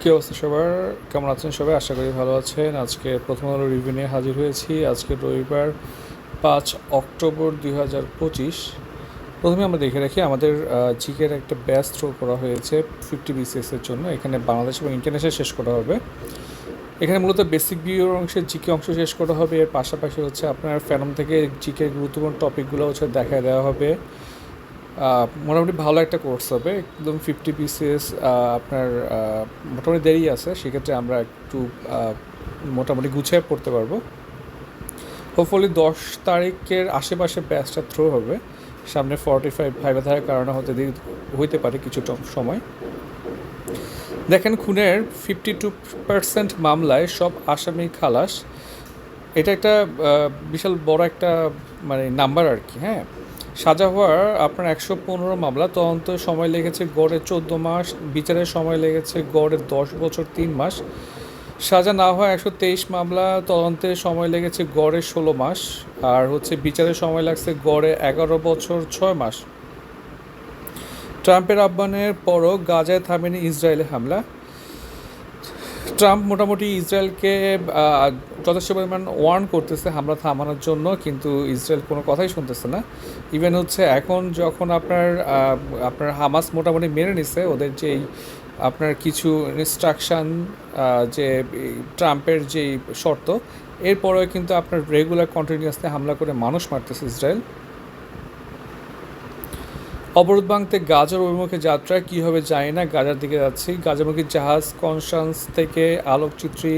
কী অবস্থা সবার? কেমন আছেন সবাই? আশা করি ভালো আছেন। আজকে প্রথম আলো রিভিউ নিয়ে হাজির হয়েছি। আজকে রবিবার পাঁচ অক্টোবর দুই হাজার পঁচিশ। প্রথমে আমরা দেখে রাখি, আমাদের জিকের একটা ব্যাচ থ্রো করা হয়েছে ফিফটি বিসিএসের জন্য। এখানে বাংলাদেশ এবং ইন্টারন্যাশনাল শেষ করা হবে। এখানে মূলত বেসিক বিওর অংশে জিকে অংশ শেষ করা হবে। এর পাশাপাশি হচ্ছে আপনার ফ্যানম থেকে জিকে গুরুত্বপূর্ণ টপিকগুলো হচ্ছে দেখা দেওয়া হবে। মোটামুটি ভালো একটা কোর্স হবে। একদম ফিফটি পিসেস আপনার মোটামুটি দেরি আছে। সেক্ষেত্রে আমরা একটু মোটামুটি গুছিয়ে পড়তে পারব। হোপফুলি দশ তারিখের আশেপাশে ব্যাচটা থ্রো হবে। সামনে ফর্টি ফাইভ ফাইভে থাকার কারণে হতে দেরি হইতে পারে কিছুটা সময়। দেখেন খুনের ফিফটি টু পার্সেন্ট মামলায় সব আসামি খালাস। এটা একটা বিশাল বড় একটা মানে নাম্বার আর কি হ্যাঁ? সাজা হওয়ার আপনার একশো পনেরো মামলা, তদন্ত সময় লেগেছে গড়ে চোদ্দ মাস, বিচারের সময় লেগেছে গড়ে দশ বছর তিন মাস। সাজা না হওয়া একশো তেইশ মামলা, তদন্তের সময় লেগেছে গড়ে ষোলো মাস, আর হচ্ছে বিচারের সময় লাগছে গড়ে এগারো বছর ছয় মাস। ট্রাম্পের আহ্বানের পরও গাজায় থামেনি ইসরায়েলে হামলা। ট্রাম্প মোটামুটি ইসরায়েলকে যথেষ্ট পরিমাণ ওয়ার্ন করতেছে হামলা থামানোর জন্য, কিন্তু ইসরায়েল কোনো কথাই শুনতেছে না। ইভেন হচ্ছে এখন যখন আপনার আপনার হামাস মোটামুটি মেনে নিছে, ওদের যেই আপনার কিছু ইনস্ট্রাকশান যে ট্রাম্পের যেই শর্ত, এরপরেও কিন্তু আপনার রেগুলার কন্টিনিউয়াসলি হামলা করে মানুষ মারতেছে ইসরায়েল। অবরোধ ভাঙতে গাজার অভিমুখে যাত্রা কী হবে জানি না, গাজার দিকে যাচ্ছি। গাজামুখী জাহাজ কনসান্স থেকে আলোকচিত্রী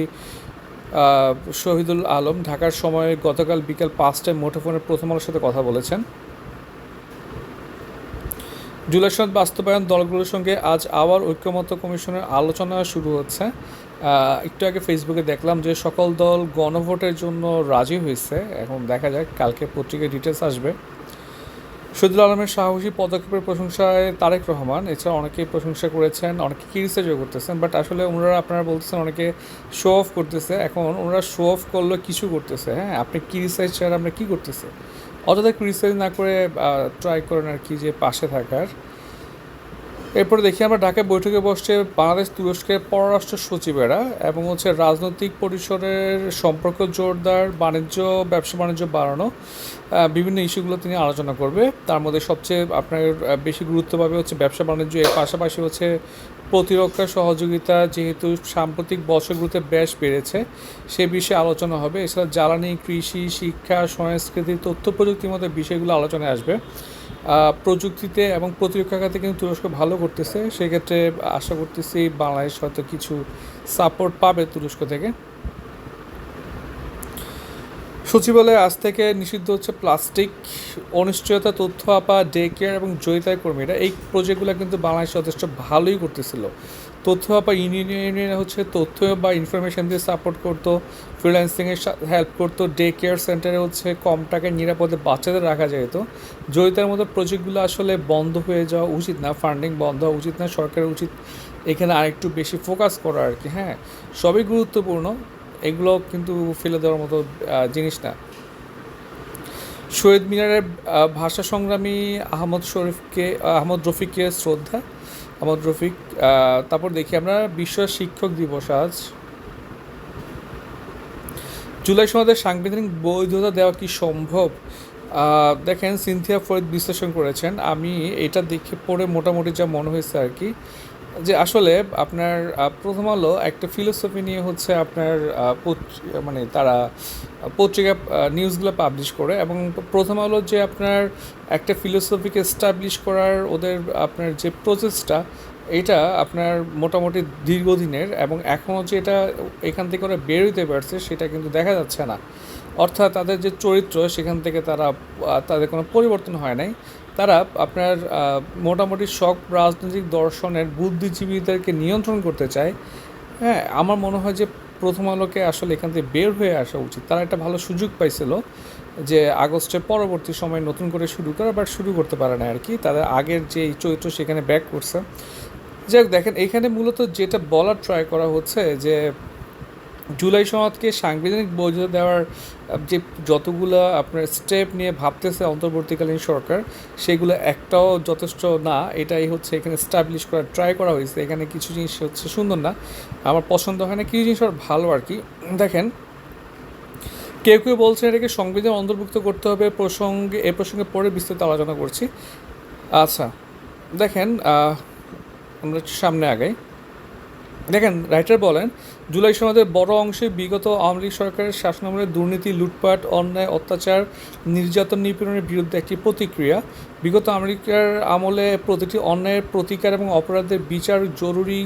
শহীদুল আলম ঢাকার সময় গতকাল বিকেল পাঁচটায় মুঠোফোনের প্রথম আলোর সাথে কথা বলেছেন। জুলাই বাস্তবায়ন দলগুলোর সঙ্গে আজ আবার ঐক্যমত্য কমিশনের আলোচনা শুরু হচ্ছে। একটু আগে ফেসবুকে দেখলাম যে সকল দল গণভোটের জন্য রাজি হয়েছে। এখন দেখা যাক, কালকে পত্রিকায় ডিটেলস আসবে। শহীদুল আলমের সাহসী পদক্ষেপের প্রশংসায় তারেক রহমান, এছাড়া অনেকেই প্রশংসা করেছেন, অনেকে ক্রিটিসাইজও করতেছেন বাট আসলে ওনারা আপনারা বলতেছেন অনেকে শো অফ করতেছে, এখন ওনারা শো অফ করলে কিছু করতেছে হ্যাঁ? আপনি ক্রিটিসাইজ ছাড়া আমরা কী করতেছে অযথা ক্রিটিসাইজ না করে ট্রাই করেন আর কি যে পাশে থাকার। এরপরে দেখি আমরা ঢাকায় বৈঠকে বসছে বাংলাদেশ তুরস্কের পররাষ্ট্র সচিবেরা এবং হচ্ছে রাজনৈতিক পরিসরের সম্পর্ক জোরদার, বাণিজ্য, ব্যবসা বাণিজ্য বাড়ানো বিভিন্ন ইস্যুগুলো তিনি আলোচনা করবে। তার মধ্যে সবচেয়ে আপনার বেশি গুরুত্ব পাবে হচ্ছে ব্যবসা বাণিজ্য, এর পাশাপাশি হচ্ছে প্রতিরক্ষা সহযোগিতা যেহেতু সাম্প্রতিক বছরগুলোতে বেশ বেড়েছে, সে বিষয়ে আলোচনা হবে। এছাড়া জ্বালানি, কৃষি, শিক্ষা, সংস্কৃতি, তথ্য প্রযুক্তির মতো বিষয়গুলো আলোচনায় আসবে। প্রযুক্তিতে এবং প্রতিরক্ষা খাতে কিন্তু তুরস্ক ভালো করতেছে। সেক্ষেত্রে আশা করতেছি বাংলাদেশ হয়তো কিছু সাপোর্ট পাবে তুরস্ক থেকে। সচিবালয়ে আজ থেকে নিষিদ্ধ হচ্ছে প্লাস্টিক অনিশ্চয়তা, তথ্য আপা ডে কেয়ার এবং জয়িতায় কর্মীরা। এই প্রজেক্টগুলো কিন্তু বাংলাদেশ যথেষ্ট ভালোই করতেছিল। তথ্য বা ইউনিয়নে হচ্ছে তথ্য বা ইনফরমেশন দিয়ে সাপোর্ট করতো ফ্রিল্যান্সিংয়ের হেল্প করতো ডে কেয়ার সেন্টারে হচ্ছে কম টাকায় নিরাপদে বাচ্চাদের রাখা যেত। জয়িতার মতো প্রজেক্টগুলো আসলে বন্ধ হয়ে যাওয়া উচিত না ফান্ডিং বন্ধ হওয়া উচিত না, সরকারের উচিত এখানে আরেকটু বেশি ফোকাস করা আর কি হ্যাঁ? সবই গুরুত্বপূর্ণ, এগুলো কিন্তু ফেলে দেওয়ার মতো জিনিস না। শহীদ মিনারের ভাষা সংগ্রামী আহমদ শরীফকে আহমদ রফিককে শ্রদ্ধা। আহমদ রফিক তারপর দেখি আমরা বিশ্ব শিক্ষক দিবস আজ। জুলাই সমাজের সাংবিধানিক বৈধতা দেওয়া কি সম্ভব? দেখেন, সিনথিয়া ফরিদ বিশ্লেষণ করেছেন। আমি এটা দেখে পড়ে মোটামুটি যা মনে হয়েছে আর কি। যে আসলে আপনার প্রথম আলো একটা ফিলোসফি নিয়ে হচ্ছে আপনার মানে তারা পত্রিকা নিউজগুলো পাবলিশ করে এবং প্রথম আলো যে আপনার একটা ফিলোসফিকে এস্টাবলিশ করার ওদের, আপনার যে প্রসেসটা এটা আপনার মোটামুটি দীর্ঘদিনের এবং এখনও যে এটা এখান থেকে ওরা বের হইতে পারছে সেটা কিন্তু দেখা যাচ্ছে না। অর্থাৎ তাদের যে চরিত্র, সেখান থেকে তারা তাদের কোনো পরিবর্তন হয় নাই। তারা আপনার মোটামুটি সব রাজনৈতিক দর্শনের বুদ্ধিজীবীদেরকে নিয়ন্ত্রণ করতে চায়। হ্যাঁ আমার মনে হয় যে প্রথম আলোকে আসলে এখান থেকে বের হয়ে আসা উচিত। তারা একটা ভালো সুযোগ পাইছিল যে আগস্টের পরবর্তী সময় নতুন করে শুরু করা, বাট শুরু করতে পারে না আর কি তাদের আগের যে চরিত্র সেখানে ব্যাক করছে। যাই দেখেন, এখানে মূলত যেটা বলার ট্রাই করা হচ্ছে যে জুলাই সনদকে সাংবিধানিক বৈধতা দেওয়ার যে যতগুলো আপনার স্টেপ নিয়ে ভাবতেছে অন্তর্বর্তীকালীন সরকার, সেগুলো একটাও যথেষ্ট না। এটাই হচ্ছে এখানে স্টাবলিশ করার ট্রাই করা হয়েছে। এখানে কিছু জিনিস হচ্ছে সুন্দর না। আমার পছন্দ হয় না, কিছু জিনিস আর ভালো আর কি। দেখেন, কেউ কেউ বলছে এটাকে সংবিধান অন্তর্ভুক্ত করতে হবে প্রসঙ্গে, এ প্রসঙ্গে পরে বিস্তারিত আলোচনা করছি। আচ্ছা দেখেন আমরা সামনে আগাই। দেখেন রাইটার বলেন জুলাই সমাজের বড় অংশে বিগত আওয়ামী লীগ সরকারের শাসনামলে দুর্নীতি, লুটপাট, অন্যায়, অত্যাচার, নির্যাতন নিপীড়নের বিরুদ্ধে একটি প্রতিক্রিয়া। বিগত আমেরিকার আমলে প্রতিটি অন্যায়ের প্রতিকার এবং অপরাধের বিচার জরুরি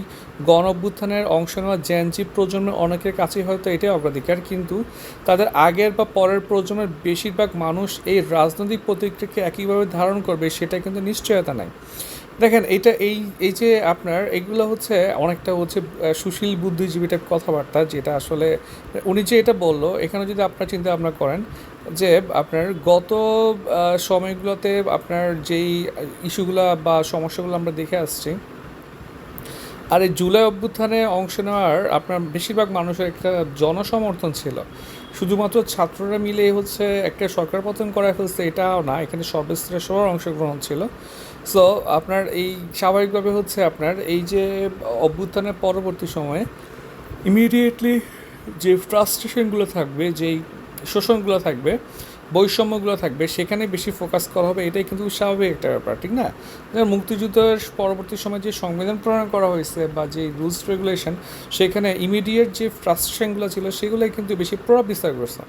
গণ অভ্যুত্থানের অংশ নেওয়া জেনজি প্রজন্মের অনেকের কাছেই হয়তো এটাই অগ্রাধিকার, কিন্তু তাদের আগের বা পরের প্রজন্মের বেশিরভাগ মানুষ এই রাজনৈতিক প্রতিক্রিয়াকে একইভাবে ধারণ করবে, সেটা কিন্তু নিশ্চয়তা নাই। দেখেন, এইটা এই এই যে আপনার, এগুলো হচ্ছে অনেকটা হচ্ছে সুশীল বুদ্ধিজীবী টাইপ কথাবার্তা, যেটা আসলে, উনি যে এটা বলল, এখানে যদি আপনার চিন্তা ভাবনা করেন যে আপনার গত সময়গুলোতে আপনার যেই ইস্যুগুলো বা সমস্যাগুলো আমরা দেখে আসছি, আর এই জুলাই অভ্যুত্থানে অংশ নেওয়ার আপনার বেশিরভাগ মানুষের একটা জনসমর্থন ছিল। শুধুমাত্র ছাত্ররা মিলে হচ্ছে একটা সরকার পতন করা হয়েছে এটাও না, এখানে সর্বস্তরের সবার অংশগ্রহণ ছিল। সো আপনার এই স্বাভাবিকভাবে হচ্ছে আপনার এই যে অভ্যুত্থানের পরবর্তী সময়ে ইমিডিয়েটলি যে ফ্রাস্ট্রেশনগুলো থাকবে, যেই শোষণগুলো থাকবে, বৈষম্যগুলো থাকবে, সেখানে বেশি ফোকাস করা হবে, এটাই কিন্তু স্বাভাবিক একটা ব্যাপার, ঠিক না? মুক্তিযুদ্ধের পরবর্তী সময় যে সংবিধান প্রণয়ন করা হয়েছে বা যে রুলস রেগুলেশন সেখানে ইমিডিয়েট যে ফ্রাস্ট্রেশনগুলো ছিল, সেগুলোই কিন্তু বেশি প্রভাব বিস্তার করছে।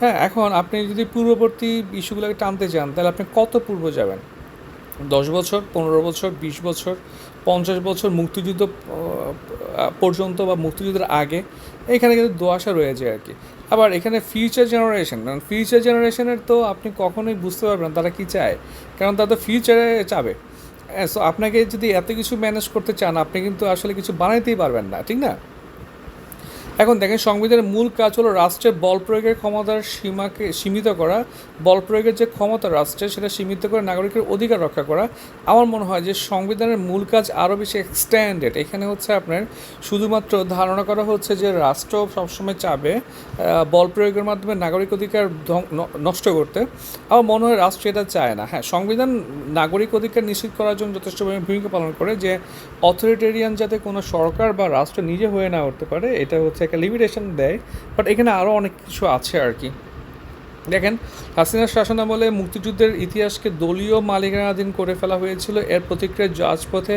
হ্যাঁ এখন আপনি যদি পূর্ববর্তী ইস্যুগুলোকে টানতে চান, তাহলে আপনি কত পূর্ব যাবেন? দশ বছর, পনেরো বছর, বিশ বছর, পঞ্চাশ বছর মুক্তিযুদ্ধ পর্যন্ত বা মুক্তিযুদ্ধের আগে, এখানে কিন্তু দোয়াশা রয়ে যায় আর কি। আবার এখানে ফিউচার জেনারেশন কারণ ফিউচার জেনারেশনের তো আপনি কখনোই বুঝতে পারবেন তারা কী চায়, কারণ তারা তো ফিউচারে চাবে। সো আপনাকে যদি এত কিছু ম্যানেজ করতে চান, আপনি কিন্তু আসলে কিছু বানাইতেই পারবেন না, ঠিক না? এখন দেখেন, সংবিধানের মূল কাজ হলো রাষ্ট্রের বল প্রয়োগের ক্ষমতার সীমাকে সীমিত করা, বল প্রয়োগের যে ক্ষমতা রাষ্ট্রের সেটা সীমিত করে নাগরিকের অধিকার রক্ষা করা। আমার মনে হয় যে সংবিধানের মূল কাজ আরও বেশি এক্সট্যান্ডেড এখানে হচ্ছে আপনার শুধুমাত্র ধারণা করা হচ্ছে যে রাষ্ট্র সবসময় চাবে বল প্রয়োগের মাধ্যমে নাগরিক অধিকার নষ্ট করতে। আমার মনে হয় রাষ্ট্র এটা চায় না। হ্যাঁ সংবিধান নাগরিক অধিকার নিশ্চিত করার জন্য যথেষ্ট ভূমিকা পালন করে যে অথরিটেরিয়ান যাতে কোনো সরকার বা রাষ্ট্র নিজে হয়ে না উঠতে পারে, এটা হচ্ছে লিমিটেশন দেয় বাট এখানে আরও অনেক কিছু আছে আর কি দেখেন হাসিনার শাসনামলে মুক্তিযুদ্ধের ইতিহাসকে দলীয় মালিকানাধীন করে ফেলা হয়েছিল। এর প্রতিক্রিয়া রাজপথে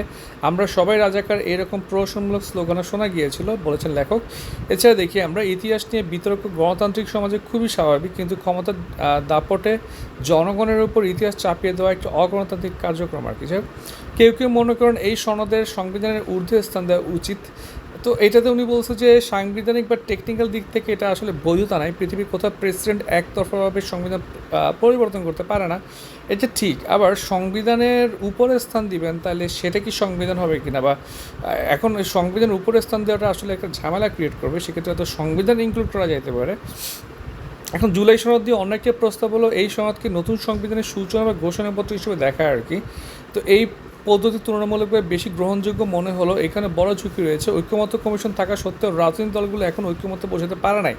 আমরা সবাই রাজাকার এরকম প্রহসনমূলক স্লোগানও শোনা গিয়েছিল, বলেছেন লেখক। এছাড়া দেখি আমরা ইতিহাস নিয়ে বিতর্ক, গণতান্ত্রিক সমাজে খুবই স্বাভাবিক, কিন্তু ক্ষমতার দাপটে জনগণের উপর ইতিহাস চাপিয়ে দেওয়া একটা অগণতান্ত্রিক কার্যক্রম আর কি কেউ কেউ মনে করেন এই সনদের সংবিধানের ঊর্ধ্বে স্থান দেওয়া উচিত। তো এটাতে উনি বলছে যে সাংবিধানিক বা টেকনিক্যাল দিক থেকে এটা আসলে বৈধতা নাই। পৃথিবীর কোথাও প্রেসিডেন্ট একতরফাভাবে সংবিধান পরিবর্তন করতে পারে না। এটা ঠিক, আবার সংবিধানের উপরে স্থান দিবেন, তাহলে সেটা কি সংবিধান হবে কিনা? বা এখন ওই সংবিধানের উপরে স্থান দেওয়াটা আসলে একটা ঝামেলা ক্রিয়েট করবে, সেক্ষেত্রে হয়তো সংবিধান ইনক্লুড করা যেতে পারে। এখন জুলাই সনদ দিয়ে অনেকে প্রস্তাব হলো, এই সনদকে নতুন সংবিধানের সূচনা বা ঘোষণাপত্র হিসেবে দেখা আর কি। তো এই পদ্ধতি তুলনামূলকভাবে বেশি গ্রহণযোগ্য মনে হলো এখানে বড় ঝুঁকি রয়েছে। ঐক্যমত্য কমিশন থাকা সত্ত্বেও রাজনৈতিক দলগুলো এখন ঐক্যমত্য বোঝাতে পারে নাই।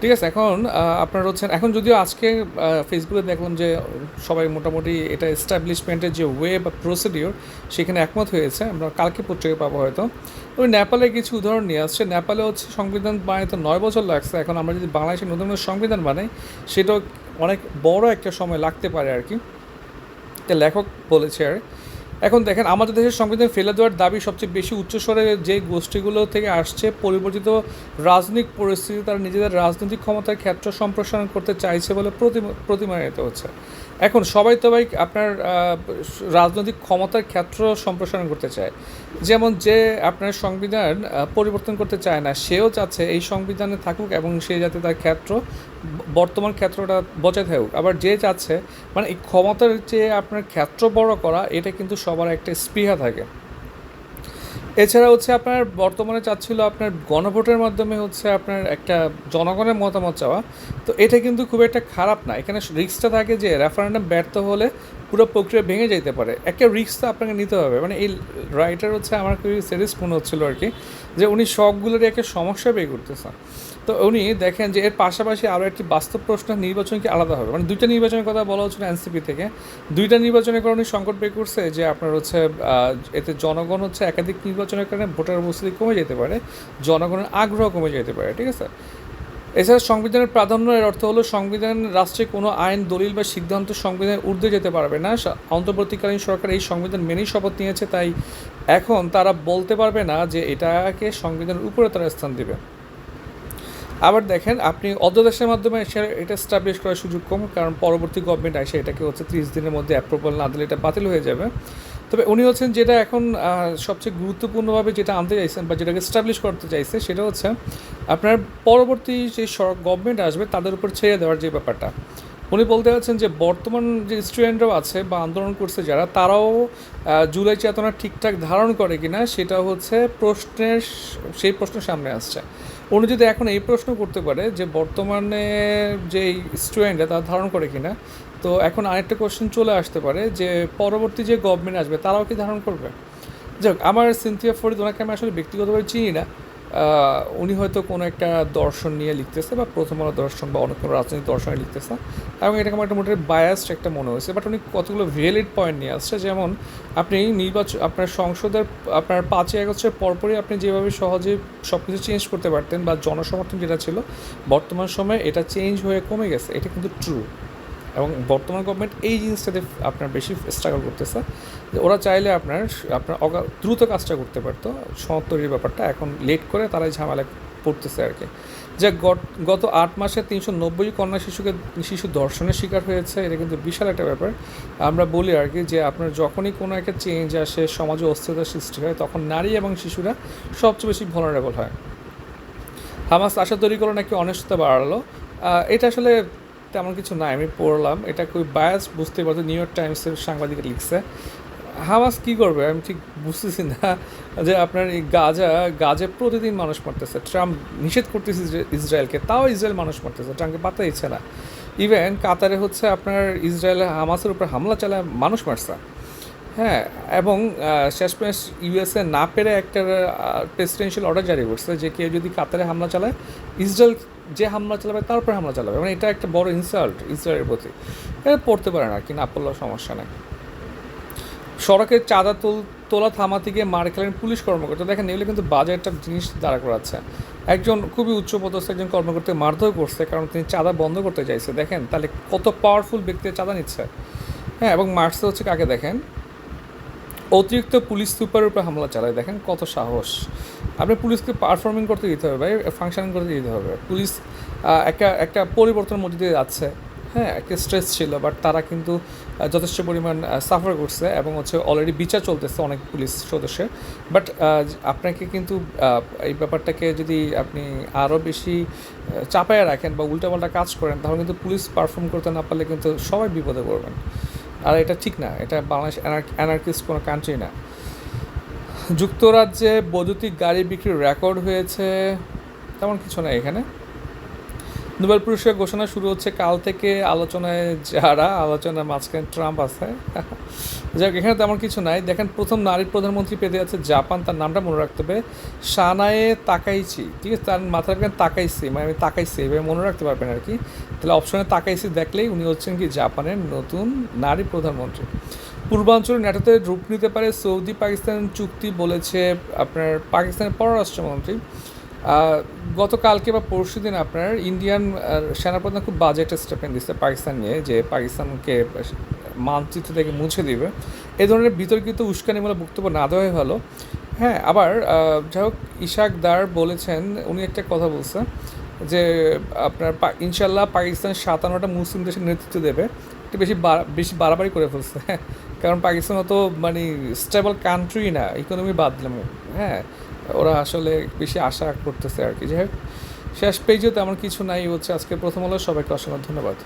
ঠিক আছে, এখন আপনার হচ্ছেন, এখন যদিও আজকে ফেসবুকে দেখলাম যে সবাই মোটামুটি এটা এস্টাবলিশমেন্টের যে ওয়ে বা প্রসিডিওর সেখানে একমত হয়েছে। আমরা কালকে পত্রিকা পাবো হয়তো। ওই নেপালে কিছু উদাহরণ নিয়ে আসছে। নেপালে হচ্ছে সংবিধান বানাইতে নয় বছর লাগছে। এখন আমরা যদি বাংলাদেশে নতুন নতুন সংবিধান বানাই, সেটাও অনেক বড় একটা সময় লাগতে পারে আর কি। লেখক বলেছে আর এখন দেখেন, আমাদের দেশের সংবিধান ফেলে দেওয়ার দাবি সবচেয়ে বেশি উচ্চস্বরে যে গোষ্ঠীগুলো থেকে আসছে, পরিবর্তিত রাজনৈতিক পরিস্থিতি, তারা নিজেদের রাজনৈতিক ক্ষমতার ক্ষেত্র সম্প্রসারণ করতে চাইছে বলে প্রতিমা- প্রতিমানিত হচ্ছে। এখন সবাই তো ভাই আপনার রাজনৈতিক ক্ষমতার ক্ষেত্র সম্প্রসারণ করতে চায়। যেমন যে আপনার সংবিধান পরিবর্তন করতে চায় না, সেও চাচ্ছে এই সংবিধানে থাকুক এবং সে যাতে তার ক্ষেত্র বর্তমান ক্ষেত্রটা বজায় থাকুক আবার যে চাচ্ছে মানে এই ক্ষমতার যে আপনার ক্ষেত্র বড় করা, এটা কিন্তু সবার একটা স্পৃহা থাকে। এছাড়া হচ্ছে আপনার বর্তমানে চাচ্ছিল আপনার গণভোটের মাধ্যমে হচ্ছে আপনার একটা জনগণের মতামত চাওয়া। তো এটা কিন্তু খুব একটা খারাপ না। এখানে রিক্সটা থাকে যে রেফারেন্ডাম ব্যর্থ হলে পুরো প্রক্রিয়া ভেঙে যেতে পারে। একটা রিস্ক তো আপনাকে নিতে হবে। মানে এই রাইটার হচ্ছে আমার খুবই সিরিয়াস মনে হচ্ছিল আর কি, যে উনি সবগুলোরই একটা সমস্যা বের করতেছেন তো উনি দেখেন যে এর পাশাপাশি আরও একটি বাস্তব প্রশ্ন নির্বাচন কি আলাদা হবে। মানে দুইটা নির্বাচনের কথা বলা হচ্ছিল এনসিপি থেকে। দুইটা নির্বাচনের কারণে সংকট বের করছে যে আপনার হচ্ছে এতে জনগণ হচ্ছে একাধিক নির্বাচনের কারণে ভোটার উপস্থিতি কমে যেতে পারে, জনগণের আগ্রহ কমে যেতে পারে, ঠিক আছে? এছাড়া সংবিধানের প্রাধান্য, এর অর্থ হলো সংবিধান রাষ্ট্রে কোনো আইন, দলিল বা সিদ্ধান্ত সংবিধানের ঊর্ধ্বে যেতে পারবে না। অন্তর্বর্তীকালীন সরকার এই সংবিধান মেনেই শপথ নিয়েছে, তাই এখন তারা বলতে পারবে না যে এটাকে সংবিধানের উপরে তারা স্থান দেবে। আবার দেখেন, আপনি অধ্যাদেশের মাধ্যমে এটা স্টাবলিশ করার সুযোগ কম, কারণ পরবর্তী গভর্নমেন্ট আসে এটাকে হচ্ছে ত্রিশ দিনের মধ্যে অ্যাপ্রুভাল না দিলে এটা বাতিল হয়ে যাবে। তবে উনি হচ্ছেন যেটা এখন সবচেয়ে গুরুত্বপূর্ণভাবে যেটা আনতে চাইছেন বা যেটাকে স্টাবলিশ করতে চাইছে, সেটা হচ্ছে আপনার পরবর্তী যে গভর্নমেন্ট আসবে, তাদের উপর ছেড়ে দেওয়ার যে ব্যাপারটা। উনি বলতে চাচ্ছেন যে বর্তমান যে স্টুডেন্টরাও আছে বা আন্দোলন করছে যারা, তারাও জুলাই চেতনা ঠিকঠাক ধারণ করে কিনা সেটা হচ্ছে প্রশ্নের সেই প্রশ্ন সামনে আসছে। উনি যদি এখন এই প্রশ্ন করতে পারে যে বর্তমানে যে স্টুডেন্টরা তারা ধারণ করে কিনা, তো এখন আরেকটা কোয়েশ্চেন চলে আসতে পারে যে পরবর্তী যে গভর্নমেন্ট আসবে তারাও কি ধারণ করবে? যাক, আমার সিনথিয়া ফরিদ, ওনাকে আমি আসলে ব্যক্তিগতভাবে চিনি না। উনি হয়তো কোনো একটা দর্শন নিয়ে লিখতেছে বা প্রথম আলো দর্শন বা অন্য কোনো রাজনৈতিক দর্শনে লিখতেছে। এবং এটাকে আমার একটা মোটামুটি বায়াসড একটা মনে হয়েছে। বাট উনি কতগুলো ভ্যালিড পয়েন্ট নিয়ে আসছে। যেমন আপনি নির্বাচন আপনার সংসদের, আপনার পাঁচই আগস্টের পরপরই আপনি যেভাবে সহজে সব কিছু চেঞ্জ করতে পারতেন বা জনসমর্থন যেটা ছিল, বর্তমান সময়ে এটা চেঞ্জ হয়ে কমে গেছে। এটা কিন্তু ট্রু এবং বর্তমান গভর্নমেন্ট এই জিনিসটাতে আপনার বেশি স্ট্রাগল করতেছে, যে ওরা চাইলে আপনার আপনার দ্রুত কাজটা করতে পারতো। সনদ তৈরির ব্যাপারটা, এখন লেট করে তারাই ঝামেলা পড়তেছে আর কি। যে গত- আট মাসে তিনশো নব্বই কন্যা শিশুকে, শিশু ধর্ষণের শিকার হয়েছে, এটা কিন্তু বিশাল একটা ব্যাপার। আমরা বলি আর কি যে আপনার যখনই কোনো একটা চেঞ্জ আসে, সমাজে অস্থিরতা সৃষ্টি হয়, তখন নারী এবং শিশুরা সবচেয়ে বেশি ভলারেবল হয়। হামাস আশা তৈরি করে নাকি অনিশ্চয়তা বাড়ালো। এটা আসলে তেমন কিছু নাই, আমি পড়লাম। এটা খুবই বায়াস বুঝতে পারছি নিউ ইয়র্ক টাইমসের সাংবাদিক লিখছে। হামাস কি করবে? আমি ঠিক বুঝতেছি না যে আপনার এই গাজা, গাজে প্রতিদিন মানুষ মারতেছে। ট্রাম্প নিষেধ করতেছে ইসরায়েলকে, তাও ইসরায়েল মানুষ মারতেছে, ট্রাম্পকে পাতা ইচ্ছে না। ইভেন কাতারে হচ্ছে আপনার ইসরায়েল হামাসের উপর হামলা চালায় মানুষ মারছে। হ্যাঁ এবং শেষমেশ ইউএসএ না পেরে একটা প্রেসিডেন্সিয়াল অর্ডার জারি করছে যে কেউ যদি কাতারে হামলা চালায়, ইসরায়েল যে হামলা চালাবে তার হামলা চালাবে। মানে এটা একটা বড় ইনসাল্ট ইসরায়েলের প্রতি। এটা পড়তে পারে না, কি না পড়লেও সমস্যা নেই। সড়কে চাঁদা তোল, তোলা থামাতে গিয়ে মার খেলেন পুলিশ কর্মকর্তা। দেখেন, এগুলো কিন্তু বাজে একটা জিনিস দাঁড়া করাচ্ছে। একজন খুবই উচ্চপদস্থ একজন কর্মকর্তা মারধর করছে, কারণ তিনি চাঁদা বন্ধ করতে চাইছে। দেখেন, তাহলে কত পাওয়ারফুল ব্যক্তি চাঁদা নিচ্ছে। হ্যাঁ এবং মারছে হচ্ছে কাকে দেখেন? অতিরিক্ত পুলিশ সুপারের উপর হামলা চালায়। দেখেন কত সাহস। আপনি পুলিশকে পারফর্মিং করতে দিতে হবে, ভাই। ফাংশনিং করতে দিতে হবে। পুলিশ একটা একটা পরিবর্তনের মধ্যে দিয়ে যাচ্ছে। হ্যাঁ একটা স্ট্রেস ছিল বাট তারা কিন্তু যথেষ্ট পরিমাণ সাফার করছে এবং হচ্ছে অলরেডি বিচার চলতেছে অনেক পুলিশ সদস্যের। বাট আপনাকে কিন্তু এই ব্যাপারটাকে যদি আপনি আরও বেশি চাপায় রাখেন বা উল্টাপাল্টা কাজ করেন, তাহলে কিন্তু পুলিশ পারফর্ম করতে না পারলে কিন্তু সবাই বিপদে পড়বেন। আর এটা ঠিক না, এটা বাংলাদেশ অ্যানার্কিস্ট কোনো কান্ট্রি না। যুক্তরাজ্যে বৈদ্যুতিক গাড়ি বিক্রির রেকর্ড হয়েছে, তেমন কিছু না এখানে। নোবেল পুরস্কার ঘোষণা শুরু হচ্ছে কাল থেকে আলোচনায় যারা, আলোচনার মাঝখানে ট্রাম্প আছে। যাক এখানে তেমন কিছু নাই। দেখেন, প্রথম নারী প্রধানমন্ত্রী পেতে যাচ্ছে জাপান, তার নামটা মনে রাখতে হবে। সানায়ে তাকাইছি ঠিক আছে? তার মাথায় রাখবেন তাকাইছি মানে আমি তাকাইছি এভাবে মনে রাখতে পারবেন আর কি। তাহলে অপশনে তাকাইছি দেখলেই উনি হচ্ছেন কি জাপানের নতুন নারী প্রধানমন্ত্রী। পূর্বাঞ্চল ন্যাটোতে রূপ নিতে পারে সৌদি, পাকিস্তান চুক্তি বলেছে আপনার পাকিস্তানের পররাষ্ট্রমন্ত্রী। গতকালকে বা পরশু দিন আপনার ইন্ডিয়ান সেনাপ্রধান খুব বাজেট স্টেপেন দিচ্ছে পাকিস্তান নিয়ে, যে পাকিস্তানকে মানচিত্র থেকে মুছে দিবে। এ ধরনের বিতর্কিত উস্কানিমূলক বক্তব্য না দেওয়াই ভালো। হ্যাঁ আবার যাই হোক, ইশাক দার বলেছেন, উনি একটা কথা বলছে, যে আপনার ইনশাল্লাহ পাকিস্তান সাতান্নটা মুসলিম দেশের নেতৃত্ব দেবে। একটু বেশি বেশি বাড়াবাড়ি করে ফেলছে। কারণ পাকিস্তান অত মানে স্টেবল কান্ট্রি না ইকোনমি বাদ দিলাম। হ্যাঁ ওরা আসলে বেশি আশা করতেছে আর কি। যাই হোক, শেষ পেজে তেমন কিছু নাই। হচ্ছে আজকে প্রথম হলো সবাইকে অসংখ্য ধন্যবাদ।